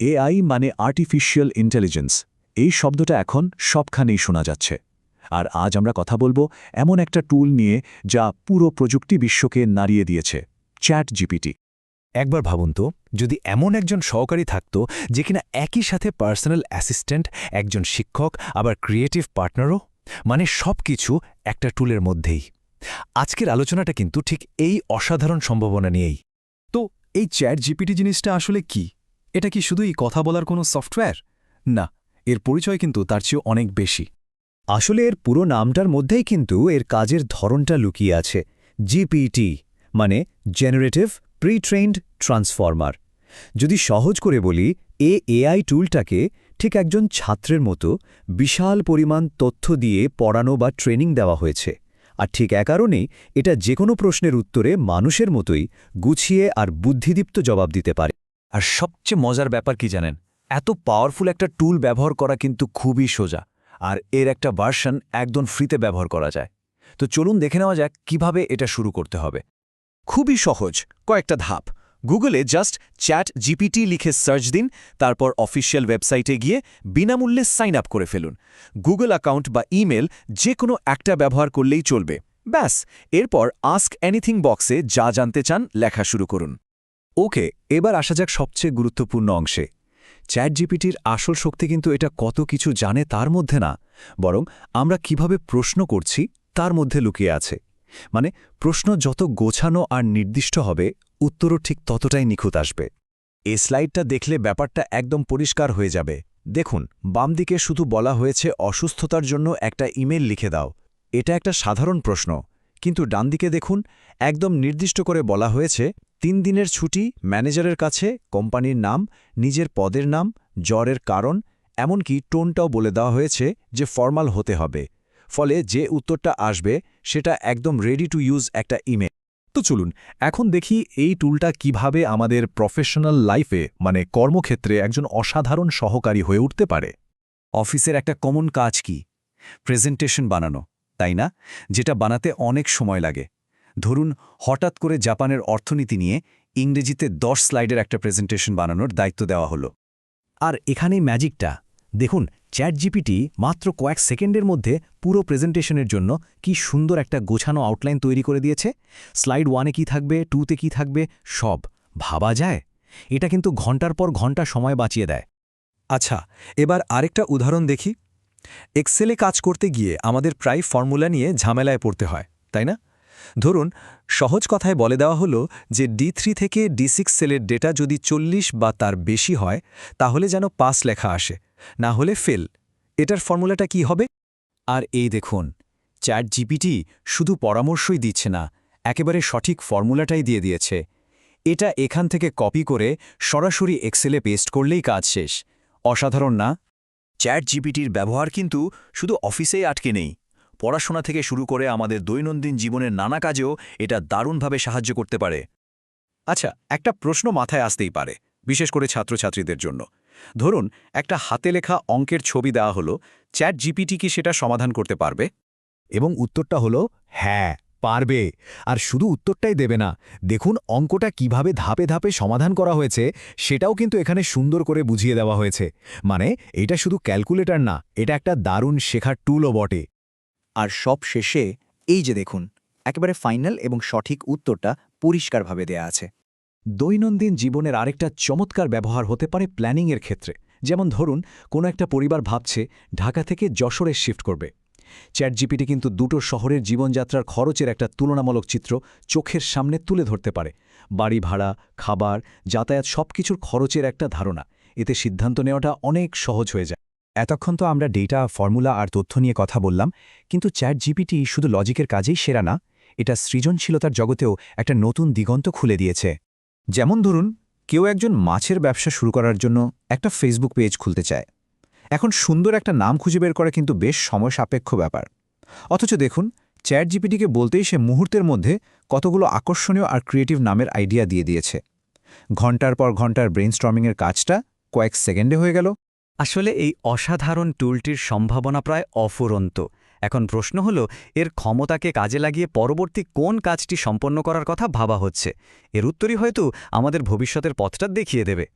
AI মানে artificial intelligence এই শব্দটা এখন সবখানেই শোনা যাচ্ছে। আর আজ আমরা কথা বলব এমন একটা টুল নিয়ে যা পুরো প্রযুক্তি বিশ্বকে নাড়িয়ে দিয়েছে চ্যাট জিপিটি একবার ভাবুন তো, যদি এমন একজন সহকারী থাকত যে কিনা একই সাথে পার্সোনাল অ্যাসিস্ট্যান্ট একজন শিক্ষক, আবার ক্রিয়েটিভ পার্টনারও মানে সব কিছু একটা টুলের মধ্যেই। আজকের আলোচনাটা কিন্তু ঠিক এই অসাধারণ সম্ভাবনা নিয়েই। তো এই চ্যাট জিপিটি জিনিসটা আসলে কি? এটা কি শুধুই কথা বলার কোনো সফটওয়্যার? না, এর পরিচয় কিন্তু তার চেয়েও অনেক বেশি। আসলে এর পুরো নামটার মধ্যেই কিন্তু এর কাজের ধরনটা লুকিয়ে আছে। জিপিটি মানে জেনারেটিভ প্রি ট্রেন্ড ট্রান্সফর্মার যদি সহজ করে বলি, এ এআই টুলটাকে ঠিক একজন ছাত্রের মতো বিশাল পরিমাণ তথ্য দিয়ে পড়ানো বা ট্রেনিং দেওয়া হয়েছে। আর ঠিক এ কারণেই এটা যে কোনো প্রশ্নের উত্তরে মানুষের মতোই গুছিয়ে আর বুদ্ধিদীপ্ত জবাব দিতে পারে। আর সবচেয়ে মজার ব্যাপার কি জানেন? এত পাওয়ারফুল একটা টুল ব্যবহার করা কিন্তু খুবই সোজা। আর এর একটা ভার্সন একদম ফ্রিতে ব্যবহার করা যায়। তো চলুন দেখে নেওয়া যাক কীভাবে এটা শুরু করতে হবে। খুবই সহজ, কয়েকটা ধাপ। গুগলে জাস্ট চ্যাট জিপিটি লিখে সার্চ দিন, তারপর অফিসিয়াল ওয়েবসাইটে গিয়ে বিনামূল্যে সাইন আপ করে ফেলুন। গুগল অ্যাকাউন্ট বা ইমেল যে কোনো একটা ব্যবহার করলেই চলবে। ব্যাস, এরপর আস্ক এনিথিং বক্সে যা জানতে চান লেখা শুরু করুন। ওকে, এবার আসা যাক সবচেয়ে গুরুত্বপূর্ণ অংশে। চ্যাট জিপিটির আসল শক্তি কিন্তু এটা কত কিছু জানে তার মধ্যে না, বরং আমরা কীভাবে প্রশ্ন করছি তার মধ্যে লুকিয়ে আছে। মানে প্রশ্ন যত গোছানো আর নির্দিষ্ট হবে, উত্তরও ঠিক ততটাই নিখুঁত আসবে। এ স্লাইডটা দেখলে ব্যাপারটা একদম পরিষ্কার হয়ে যাবে। দেখুন, বাম দিকে শুধু বলা হয়েছে অসুস্থতার জন্য একটা ইমেল লিখে দাও। এটা একটা সাধারণ প্রশ্ন। কিন্তু ডান দিকে দেখুন, একদম নির্দিষ্ট করে বলা হয়েছে তিন দিনের ছুটি ম্যানেজারের কাছে, কোম্পানির নাম, নিজের পদের নাম, জ্বরের কারণ, এমনকি টোনটাও বলে দেওয়া হয়েছে যে ফর্মাল হতে হবে। ফলে যে উত্তরটা আসবে, সেটা একদম রেডি টু ইউজ একটা ইমেল তো চলুন, এখন দেখি এই টুলটা কীভাবে আমাদের প্রফেশনাল লাইফে মানে কর্মক্ষেত্রে একজন অসাধারণ সহকারী হয়ে উঠতে পারে? অফিসের একটা কমন কাজ কি? প্রেজেন্টেশন বানানো, তাই না? যেটা বানাতে অনেক সময় লাগে। ধরুন, হঠাৎ করে জাপানের অর্থনীতি নিয়ে ইংরেজিতে দশ স্লাইডের একটা প্রেজেন্টেশন বানানোর দায়িত্ব দেওয়া হলো। আর এখানেই ম্যাজিকটা। দেখুন চ্যাট জিপিটি মাত্র কয়েক সেকেন্ডের মধ্যে পুরো প্রেজেন্টেশনের জন্য কি সুন্দর একটা গোছানো আউটলাইন তৈরি করে দিয়েছে। স্লাইড ওয়ানে কি থাকবে, টুতে কি থাকবে, সব। ভাবা যায়? এটা কিন্তু ঘণ্টার পর ঘণ্টা সময় বাঁচিয়ে দেয়। আচ্ছা এবার আরেকটা উদাহরণ দেখি। এক্সেলে কাজ করতে গিয়ে আমাদের প্রায় ফর্মুলা নিয়ে ঝামেলায় পড়তে হয়, তাই না? ধরুন, সহজ কথায় বলে দেওয়া হলো যে ডি থেকে ডি সেলের ডেটা যদি চল্লিশ বা তার বেশি হয়, তাহলে যেন পাস লেখা আসে, না হলে ফেল। এটার ফর্মুলাটা কি হবে? আর এই দেখুন চ্যাট জিপিটি শুধু পরামর্শই দিচ্ছে না, একেবারে সঠিক ফর্মুলাটাই দিয়ে দিয়েছে। এটা এখান থেকে কপি করে সরাসরি এক্সেলে পেস্ট করলেই কাজ শেষ। অসাধারণ না? চ্যাট জিপিটির ব্যবহার কিন্তু শুধু অফিসেই আটকে নেই। পড়াশোনা থেকে শুরু করে আমাদের দৈনন্দিন জীবনের নানা কাজেও এটা দারুণভাবে সাহায্য করতে পারে। আচ্ছা একটা প্রশ্ন মাথায় আসতেই পারে, বিশেষ করে ছাত্রছাত্রীদের জন্য। ধরুন, একটা হাতে লেখা অঙ্কের ছবি দেওয়া হলো চ্যাট জিপিটি কি সেটা সমাধান করতে পারবে? এবং উত্তরটা হলো হ্যাঁ পারবে। আর শুধু উত্তরটাই দেবে না, দেখুন অঙ্কটা কীভাবে ধাপে ধাপে সমাধান করা হয়েছে, সেটাও কিন্তু এখানে সুন্দর করে বুঝিয়ে দেওয়া হয়েছে। মানে এটা শুধু ক্যালকুলেটর না, এটা একটা দারুণ শেখার টুলও বটে। আর সব শেষে এই যে দেখুন, একেবারে ফাইনাল এবং সঠিক উত্তরটা পরিষ্কারভাবে দেয়া আছে। দৈনন্দিন জীবনের আরেকটা চমৎকার ব্যবহার হতে পারে প্ল্যানিংয়ের ক্ষেত্রে। যেমন ধরুন, কোনো একটা পরিবার ভাবছে ঢাকা থেকে যশোরে শিফট করবে। চ্যাট জিপিটি কিন্তু দুটো শহরের জীবনযাত্রার খরচের একটা তুলনামূলক চিত্র চোখের সামনে তুলে ধরতে পারে। বাড়ি ভাড়া, খাবার, যাতায়াত সবকিছুর খরচের একটা ধারণা। এতে সিদ্ধান্ত নেওয়াটা অনেক সহজ হয়ে যায়। এতক্ষণ তো আমরা ডেটা, ফর্মুলা আর তথ্য নিয়ে কথা বললাম, কিন্তু চ্যাট জিপিটি শুধু লজিকের কাজেই সেরা না, এটা সৃজনশীলতার জগতেও একটা নতুন দিগন্ত খুলে দিয়েছে। যেমন ধরুন, কেউ একজন মাছের ব্যবসা শুরু করার জন্য একটা ফেসবুক পেজ খুলতে চায়। এখন সুন্দর একটা নাম খুঁজে বের করা কিন্তু বেশ সময় সাপেক্ষ ব্যাপার। অথচ দেখুন চ্যাট জিপিটিকে বলতেই সে মুহূর্তের মধ্যে কতগুলো আকর্ষণীয় আর ক্রিয়েটিভ নামের আইডিয়া দিয়ে দিয়েছে। ঘণ্টার পর ঘণ্টার ব্রেইনস্টর্মিংয়ের কাজটা কয়েক সেকেন্ডে হয়ে গেল। আসলে এই অসাধারণ টুলটির সম্ভাবনা প্রায় অফুরন্ত। এখন প্রশ্ন হল, এর ক্ষমতাকে কাজে লাগিয়ে পরবর্তী কোন কাজটি সম্পন্ন করার কথা ভাবা হচ্ছে? এর উত্তরই হয়তো আমাদের ভবিষ্যতের পথটা দেখিয়ে দেবে।